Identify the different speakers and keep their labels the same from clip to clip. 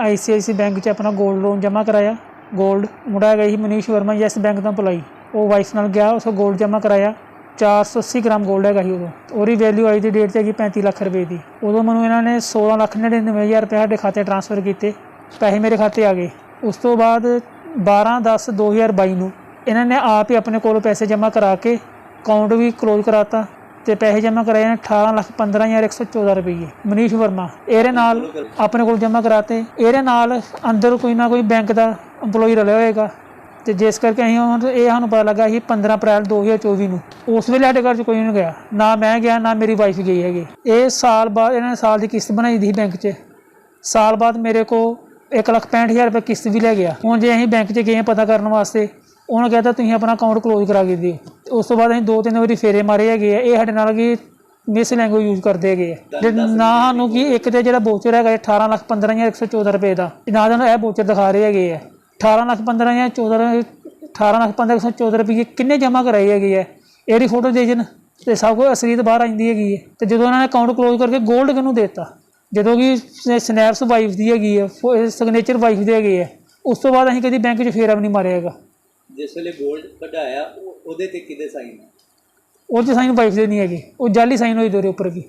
Speaker 1: ਆਈ ਸੀ ਆਈ ਸੀ bank 'ਚ ਆਪਣਾ 골ਡ ਲੋਨ ਜਮ੍ਹਾਂ ਕਰਾਇਆ। 골ਡ ਮੁੰਡਾ ਗਈ ਸੀ ਮਨੀਸ਼ ਵਰਮਾ, ਯੈਸ ਬੈਂਕ ਦਾ ਪਲਾਈ ਉਹ ਵਾਈਸ ਨਾਲ ਗਿਆ, ਉਸ 골ਡ ਜਮ੍ਹਾਂ ਕਰਾਇਆ। 480 ਗ੍ਰਾਮ 골ਡ ਹੈਗਾ ਸੀ ਉਦੋਂ। ਉਹਦੀ ਵੈਲਿਊ ਅੱਜ ਦੀ ਡੇਟ 'ਚ ਹੈਗੀ 35 ਲੱਖ ਰੁਪਏ ਦੀ। ਉਦੋਂ ਮੈਨੂੰ ਇਹਨਾਂ ਨੇ 16 ਲੱਖ 99000 ਰੁਪਏ ਸਾਡੇ ਖਾਤੇ ਟ੍ਰਾਂਸਫਰ ਕੀਤੇ। ਪੈਸੇ ਮੇਰੇ ਖਾਤੇ ਆ ਗਏ। ਉਸ ਤੋਂ ਬਾਅਦ 12 10 2022 ਨੂੰ ਇਹਨਾਂ ਨੇ ਆਪ ਹੀ ਆਪਣੇ ਕੋਲੋਂ ਪੈਸੇ ਜਮ੍ਹਾਂ ਕਰਾ ਕੇ ਅਕਾਊਂਟ ਵੀ ਕਲੋਜ਼ ਕਰਾਤਾ। ਤੇ ਪੈਸੇ ਜਮ੍ਹਾਂ ਕਰਾਏ ਨੇ 18 ਲੱਖ 15114 ਰੁਪਏ ਮਨੀਸ਼ ਵਰਮਾ, ਇਹਦੇ ਨਾਲ ਆਪਣੇ ਕੋਲ ਜਮ੍ਹਾਂ ਕਰਾਤੇ। ਇਹਦੇ ਨਾਲ ਅੰਦਰ ਕੋਈ ਨਾ ਕੋਈ ਬੈਂਕ ਦਾ EMPLOYE ਰਲਿਆ ਹੋਏਗਾ। ਤੇ ਜਿਸ ਕਰਕੇ ਅਸੀਂ ਹੁਣ ਇਹ ਸਾਨੂੰ ਪਤਾ ਲੱਗਾ ਸੀ 15 ਅਪ੍ਰੈਲ 2024 ਨੂੰ। ਉਸ ਵੇਲੇ ਸਾਡੇ ਘਰ 'ਚ ਕੋਈ ਨਹੀਂ ਗਿਆ। ਨਾ ਮੈਂ ਗਿਆ, ਨਾ ਮੇਰੀ ਵਾਈਫ ਗਈ ਹੈਗੀ। ਇਹ ਸਾਲ ਬਾਅਦ, ਇਹਨਾਂ ਨੇ ਸਾਲ ਦੀ ਕਿਸ਼ਤ ਬਣਾਈ ਦੀ ਸੀ ਬੈਂਕ 'ਚ। ਸਾਲ ਬਾਅਦ ਮੇਰੇ ਕੋ 165000 ਰੁਪਏ ਕਿਸ਼ਤ ਵੀ ਲੈ ਗਿਆ। ਹੁਣ ਜੇ ਅਸੀਂ ਬੈਂਕ 'ਚ ਗਏ ਹਾਂ ਪਤਾ ਕਰਨ ਵਾਸਤੇ ਉਹਨਾਂ ਕਹਿੰਦਾ ਤੁਸੀਂ ਆਪਣਾ ਅਕਾਊਂਟ ਕਲੋਜ਼ ਕਰਾ ਕੇ ਦਿਓ। ਤੇ ਉਸ ਤੋਂ ਬਾਅਦ ਅਸੀਂ ਦੋ ਤਿੰਨ ਵਾਰੀ ਫੇਰੇ ਮਾਰੇ ਹੈਗੇ ਆ। ਇਹ ਸਾਡੇ ਨਾਲ ਕੀ ਮਿਸ ਲੈਂਗੁਏਜ ਯੂਜ਼ ਕਰਦੇ ਹੈਗੇ ਆ। ਤੇ ਨਾ ਸਾਨੂੰ ਕੀ ਇੱਕ ਤੇ ਜਿਹੜਾ ਬੋਚਰ ਹੈਗਾ 18 ਲੱਖ 15114 ਰੁਪਏ ਦਾ। ਤੇ ਨਾ ਸਾਨੂੰ ਇਹ ਬੋਚਰ ਦਿਖਾ ਰਹੇ ਹੈਗੇ ਆ। 18 ਲੱਖ 15 ਜਾਂ 14 18 ਲੱਖ 15114 ਰੁਪਏ ਕਿੰਨੇ ਜਮ੍ਹਾਂ ਕਰਾਏ ਹੈਗੇ ਆ। ਇਹਦੀ ਫੋਟੋ ਦੇ ਜਨ ਤੇ ਸਭ ਕੁਝ ਅਸਲੀਤ ਬਾਹਰ ਆਂਦੀ ਹੈਗੀ ਹੈ ਤੇ ਜਦੋਂ ਉਹਨਾਂ ਨੇ ਅਕਾਊਂਟ ਕਲੋਜ਼ ਕਰਕੇ 골ਡ ਕਿਹਨੂੰ ਦੇਤਾ? ਜਦੋਂ ਕਿ ਸਨੈਪਸ ਵਾਈਫ ਦੀ ਹੈਗੀ ਹੈ ਸਿਗਨੇਚਰ ਵਾਈਫ ਦੇ ਹੈਗੇ ਆ। ਉਸ ਤੋਂ ਬਾਅਦ ਅਸੀਂ ਕਦੀ ਬੈਂਕ 'ਚ ਫੇਰਾ ਵੀ ਨਹੀਂ ਮਾਰਿਆ ਹੈਗਾ।
Speaker 2: ਜਿਸ ਵੇਲੇ 골ਡ ਕਢਾਇਆ ਉਹ- ਉਹਦੇ ਤੇ ਕਿਹਦੇ ਸਾਈਨ ਹੈ
Speaker 1: ਉਹ 'ਚ ਸਾਈਨ ਵਾਈਫ ਦੇ ਨਹੀਂ ਹੈਗੇ। ਉਹ ਜਾਲੀ ਸਾਈਨ ਹੋਈ ਦੋਰੇ ਉੱਪਰ ਕੀ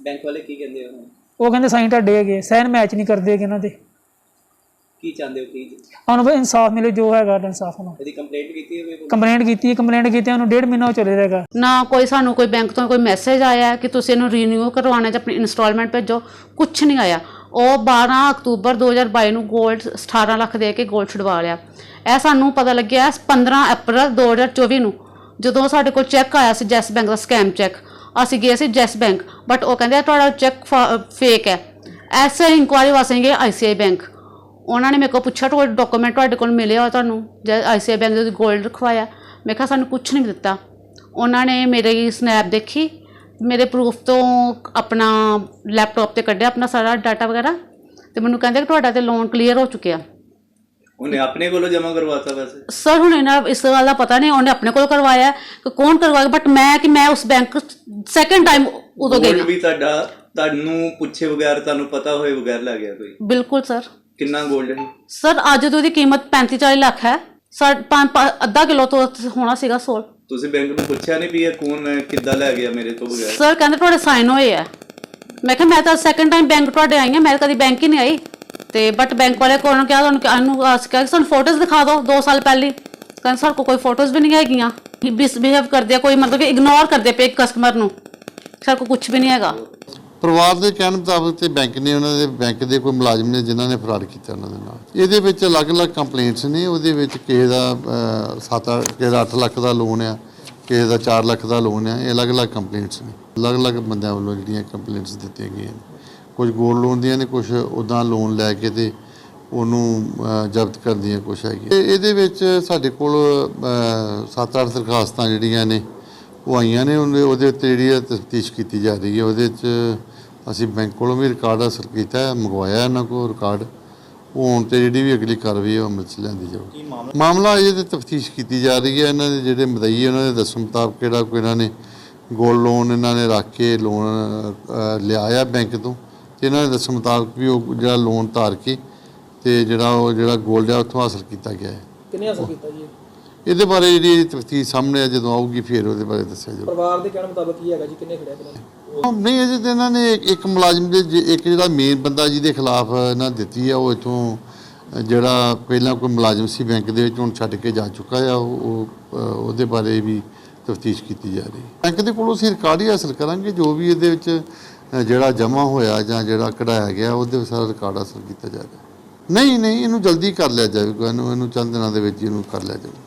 Speaker 2: ਬੈਂਕ ਵਾਲੇ ਕੀ ਕਹਿੰਦੇ ਉਹਨੂੰ?
Speaker 1: ਉਹ ਕਹਿੰਦੇ ਸਾਈਨ ਤੁਹਾਡੇ ਹੈਗੇ। ਸਾਈਨ ਮੈਚ ਨਹੀਂ ਕਰਦੇ ਹੈਗੇ ਇਹਨਾਂ ਦੇ।
Speaker 2: ਕੀ ਚਾਹੁੰਦੇ ਹੋ ਕੀ
Speaker 1: ਸਾਨੂੰ ਬਈ ਇਨਸਾਫ ਮਿਲੇ ਜੋ ਹੈਗਾ ਇਨਸਾਫ ਨੂੰ
Speaker 2: ਇਹਦੀ ਕੰਪਲੇਂਟ ਕੀਤੀ ਹੋਵੇ
Speaker 1: ਕੰਪਲੇਂਟ ਕੀਤੀ ਕੰਪਲੇਂਟ ਕੀਤੀ ਉਹਨੂੰ ਡੇਢ ਮਹੀਨਾ ਹੋ ਚੱਲੇ ਰਹੇਗਾ
Speaker 3: ਨਾ ਕੋਈ ਸਾਨੂੰ ਕੋਈ ਬੈਂਕ ਤੋਂ ਕੋਈ ਮੈਸੇਜ ਆਇਆ ਕਿ ਤੁਸੀਂ ਇਹਨੂੰ ਰੀਨਿਊ ਕਰਵਾਉਣਾ ਜਾਂ ਆਪਣੀ ਇਨਸਟਾਲਮੈਂਟ ਭੇਜੋ ਕੁਝ ਨਹੀਂ ਆਇਆ। ਉਹ 12 ਅਕਤੂਬਰ 2022 ਨੂੰ ਗੋਲਡ 18 ਲੱਖ ਦੇ ਕੇ ਗੋਲਡ ਛੁਡਵਾ ਲਿਆ। ਇਹ ਸਾਨੂੰ ਪਤਾ ਲੱਗਿਆ 15 ਅਪ੍ਰੈਲ 2024 ਨੂੰ, ਜਦੋਂ ਸਾਡੇ ਕੋਲ ਚੈੱਕ ਆਇਆ ਸੀ ਜੈਸ ਬੈਂਕ ਦਾ ਸਕੈਮ ਚੈੱਕ ਅਸੀਂ ਗਏ ਸੀ ਜੈਸ ਬੈਂਕ ਬਟ ਉਹ ਕਹਿੰਦੇ ਤੁਹਾਡਾ ਚੈੱਕ ਫੇਕ ਹੈ। ਐਸੇ ਇਨਕੁਆਇਰੀ ਵਾਸਤੇ ਗਏ ਆਈਸੀਆਈ ਬੈਂਕ। ਉਹਨਾਂ ਨੇ ਮੇਰੇ ਕੋਲ ਪੁੱਛਿਆ, ਤੁਹਾਡੇ ਡਾਕੂਮੈਂਟ ਤੁਹਾਡੇ ਕੋਲ ਮਿਲੇ ਹੋ ਤੁਹਾਨੂੰ? ਜੈ ਆਈਸੀਆਈ ਬੈਂਕ ਦੇ ਗੋਲਡ ਰਖਵਾਇਆ। ਮੈਂ ਕਿਹਾ, ਸਾਨੂੰ ਕੁਝ ਨਹੀਂ ਦਿੱਤਾ। ਉਹਨਾਂ ਨੇ ਮੇਰੀ ਸਨੈਪ ਦੇਖੀ। ਮੇਰੇ ਪ੍ਰੂਫ ਤੋਂ ਆਪਣਾ ਲੈਪਟਾਪ ਤੇ ਕੱਢਿਆ ਆਪਣਾ ਸਾਰਾ ਡਾਟਾ ਵਗੈਰਾ। ਤੇ ਮੈਨੂੰ ਕਹਿੰਦੇ ਕਿ ਤੁਹਾਡਾ ਤੇ ਲੋਨ ਕਲੀਅਰ ਹੋ ਚੁੱਕਿਆ।
Speaker 2: ਉਹਨੇ ਆਪਣੇ ਕੋਲੋਂ ਜਮ੍ਹਾਂ ਕਰਵਾਤਾ ਵੈਸੇ?
Speaker 3: ਸਰ ਹੁਣ ਇਹਨਾਂ ਇਸ ਗੱਲ ਦਾ ਪਤਾ ਨਹੀਂ ਉਹਨੇ ਆਪਣੇ ਕੋਲ ਕਰਵਾਇਆ ਕਿ ਕੌਣ ਕਰਵਾਇਆ ਬਟ ਮੈਂ ਕਿ ਮੈਂ ਉਸ ਬੈਂਕ ਸੈਕੰਡ ਟਾਈਮ ਉਦੋਂ ਗਈ
Speaker 2: 골ਡ
Speaker 3: ਹਾਂ।
Speaker 2: ਵੀ ਤੁਹਾਡਾ ਤੁਹਾਨੂੰ ਪੁੱਛੇ ਬਗੈਰ ਤੁਹਾਨੂੰ ਪਤਾ ਹੋਏ ਬਗੈਰ ਲੈ ਗਿਆ ਕੋਈ?
Speaker 3: ਬਿਲਕੁਲ ਸਰ
Speaker 2: ਕਿੰਨਾ 골ਡ ਹੈ?
Speaker 3: ਸਰ ਅੱਜ ਤੋਂ ਉਹਦੀ ਕੀਮਤ 35 40 ਲੱਖ ਹੈ। ਸਰ ਪੰਜ- ਪੰਜ- ਅੱਧਾ ਕਿਲੋ ਤੋਂ ਹੋਣਾ ਸੀਗਾ ਸੋਲ।
Speaker 2: ਤੁਸੀਂ ਬੈਂਕ ਨੂੰ ਪੁੱਛਿਆ ਨਹੀਂ ਵੀ ਇਹ ਕੌਣ ਕਿੱਦਾਂ ਲੈ ਗਿਆ ਮੇਰੇ ਤੋਂ ਬਗੈਰ?
Speaker 3: ਸਰ ਕਹਿੰਦੇ ਤੁਹਾਡੇ ਸਾਈਨ ਹੋਏ ਆ। ਮੈਂ ਕਿਹਾ, ਮੈਂ ਤਾਂ ਸੈਕੰਡ ਟਾਈਮ ਬੈਂਕ ਤੁਹਾਡੇ ਆਈ ਹਾਂ ਮੈਂ ਕਦੀ ਬੈਂਕ ਹੀ ਨਹੀਂ ਆਈ। ਤੇ ਬਟ ਬੈਂਕ ਵਾਲੇ ਕੋਲ ਕਿਹਾ ਤੁਹਾਨੂੰ ਕਿ ਅਨੂ ਕਿਹਾ ਕਿ ਸਾਨੂੰ ਫੋਟੋਜ਼ ਦਿਖਾ ਦਿਓ 2 ਸਾਲ ਪਹਿਲੀ। ਕਹਿੰਦੇ ਸਰ ਕੋਲ ਕੋਈ ਫੋਟੋਜ਼ ਵੀ ਨਹੀਂ ਹੈਗੀਆਂ। ਮਿਸਬਿਹੇਵ ਕਰਦੇ ਆ, ਕੋਈ ਮਤਲਬ ਕਿ ਇਗਨੋਰ ਕਰਦੇ ਪਏ ਕਸਟਮਰ ਨੂੰ। ਸਰ ਕੋ ਕੁਝ ਵੀ ਨਹੀਂ ਹੈਗਾ।
Speaker 4: ਪਰਿਵਾਰ ਦੇ ਕਹਿਣ ਮੁਤਾਬਕ ਤੇ ਬੈਂਕ ਨੇ ਉਹਨਾਂ ਦੇ, ਬੈਂਕ ਦੇ ਕੋਈ ਮੁਲਾਜ਼ਮ ਨੇ ਜਿਨ੍ਹਾਂ ਨੇ ਫਰਾਡ ਕੀਤਾ ਉਹਨਾਂ ਦੇ ਨਾਲ। ਇਹਦੇ ਵਿੱਚ ਅਲੱਗ-ਅਲੱਗ ਕੰਪਲੇਂਟਸ ਨੇ, ਉਹਦੇ ਵਿੱਚ ਕਿਸੇ ਦਾ 7 ਕਿਸੇ ਦਾ 8 ਲੱਖ ਦਾ ਲੋਨ ਆ, ਕਿਸੇ ਦਾ 4 ਲੱਖ ਦਾ ਲੋਨ ਆ, ਇਹ ਅਲੱਗ-ਅਲੱਗ ਕੰਪਲੇਂਟਸ ਨੇ। ਅਲੱਗ-ਅਲੱਗ ਬੰਦਿਆਂ ਵੱਲੋਂ ਜਿਹੜੀਆਂ ਕੰਪਲੇਂਟਸ ਦਿੱਤੀਆਂ ਗਈਆਂ ਨੇ। ਕੁਝ ਗੋਲਡ ਲੋਨ ਦੀਆਂ ਨੇ, ਕੁਝ ਉਦਾਂ ਲੋਨ ਲੈ ਕੇ ਤੇ ਉਹਨੂੰ ਜ਼ਬਤ ਕਰਨ ਦੀਆਂ ਕੁਛ ਹੈਗੀਆਂ ਇਹਦੇ ਵਿੱਚ ਸਾਡੇ ਕੋਲ 7-8 ਦਰਖਾਸਤਾਂ ਜਿਹੜੀਆਂ ਨੇ ਉਹ ਆਈਆਂ ਨੇ ਉਹਦੇ ਉਹਦੇ ਉੱਤੇ ਜਿਹੜੀ ਤਫਤੀਸ਼ ਕੀਤੀ ਜਾ ਰਹੀ ਹੈ ਉਹਦੇ 'ਚ ਅਸੀਂ ਬੈਂਕ ਕੋਲੋਂ ਵੀ ਰਿਕਾਰਡ ਹਾਸਲ ਕੀਤਾ ਹੈ ਮੰਗਵਾਇਆ ਇਹਨਾਂ ਕੋਲ ਰਿਕਾਰਡ। ਉਹ ਹੁਣ ਤੇ ਜਿਹੜੀ ਵੀ ਅਗਲੀ ਕਾਰਵਾਈ ਹੈ ਉਹ ਅਮਲ 'ਚ ਲਿਆਂਦੀ ਜਾਊਗੀ। ਮਾਮਲਾ? ਅਜੇ ਤੇ ਤਫਤੀਸ਼ ਕੀਤੀ ਜਾ ਰਹੀ ਹੈ ਇਹਨਾਂ ਦੇ ਜਿਹੜੇ ਮਦਈ ਉਹਨਾਂ ਦੇ ਦੱਸਣ ਮੁਤਾਬਕ ਕਿਹੜਾ ਕੋਈ ਇਹਨਾਂ ਨੇ ਗੋਲਡ ਲੋਨ ਇਹਨਾਂ ਨੇ ਰੱਖ ਕੇ ਲੋਨ ਲਿਆਇਆ ਬੈਂਕ ਤੋਂ। ਤੇ ਇਹਨਾਂ ਦੇ ਦੱਸਣ ਮੁਤਾਬਕ ਵੀ ਉਹ ਜਿਹੜਾ ਲੋਨ ਧਾਰ ਕੇ ਤੇ ਜਿਹੜਾ ਉਹ ਜਿਹੜਾ ਗੋਲਡ ਆ ਉੱਥੋਂ ਹਾਸਲ ਕੀਤਾ ਗਿਆ ਹੈ।
Speaker 1: ਕਿੰਨੇ ਹਾਸਲ ਕੀਤਾ ਜੀ
Speaker 4: ਇਹਦੇ ਬਾਰੇ ਜਿਹੜੀ ਤਫਤੀਸ਼ ਸਾਹਮਣੇ ਆ ਜਦੋਂ ਆਊਗੀ ਫਿਰ ਉਹਦੇ ਬਾਰੇ ਦੱਸਿਆ ਜਾਊਗਾ
Speaker 1: ਪਰਿਵਾਰ ਦੇ ਕਹਿਣ ਮੁਤਾਬਕ ਕੀ ਹੈਗਾ ਜੀ? ਕਿੰਨੇ ਖੜਿਆ ਕਿੰਨੇ
Speaker 4: ਨਹੀਂ ਅਜੇ ਤੇ ਇਹਨਾਂ ਨੇ ਇੱਕ- ਮੁਲਾਜ਼ਮ ਦੇ ਜੇ- ਇੱਕ ਜਿਹੜਾ ਮੇਨ ਬੰਦਾ ਜਿਹਦੇ ਖਿਲਾਫ ਇਹਨਾਂ ਦਿੱਤੀ ਆ ਉਹ ਇਥੋਂ ਜਿਹੜਾ ਪਹਿਲਾਂ ਕੋਈ ਮੁਲਾਜ਼ਮ ਸੀ ਬੈਂਕ ਦੇ ਵਿੱਚ ਹੁਣ ਛੱਡ ਕੇ ਜਾ ਚੁੱਕਾ ਆ। ਉਹ ਉਹਦੇ ਬਾਰੇ ਵੀ ਤਫਤੀਸ਼ ਕੀਤੀ ਜਾ ਰਹੀ। ਹੈ ਬੈਂਕ ਦੇ ਕੋਲੋਂ ਅਸੀਂ ਰਿਕਾਰਡ ਹੀ ਹਾਸਲ ਕਰਾਂਗੇ ਜੋ ਵੀ ਇਹਦੇ ਵਿੱਚ ਜਿਹੜਾ ਜਮ੍ਹਾਂ ਹੋਇਆ ਜਾਂ ਜਿਹੜਾ ਕਢਾਇਆ ਗਿਆ ਉਹਦੇ ਸਾਰਾ ਰਿਕਾਰਡ ਹਾਸਲ ਕੀਤਾ ਜਾਏਗਾ ਨਹੀਂ ਨਹੀਂ ਇਹਨੂੰ ਜਲਦੀ ਕਰ ਲਿਆ ਜਾਵੇਗਾ ਇਹਨੂੰ ਇਹਨੂੰ ਚੰਦ ਦਿਨਾਂ ਦੇ ਵਿੱਚ ਇਹਨੂੰ ਕਰ ਲਿਆ ਜਾਵੇਗਾ।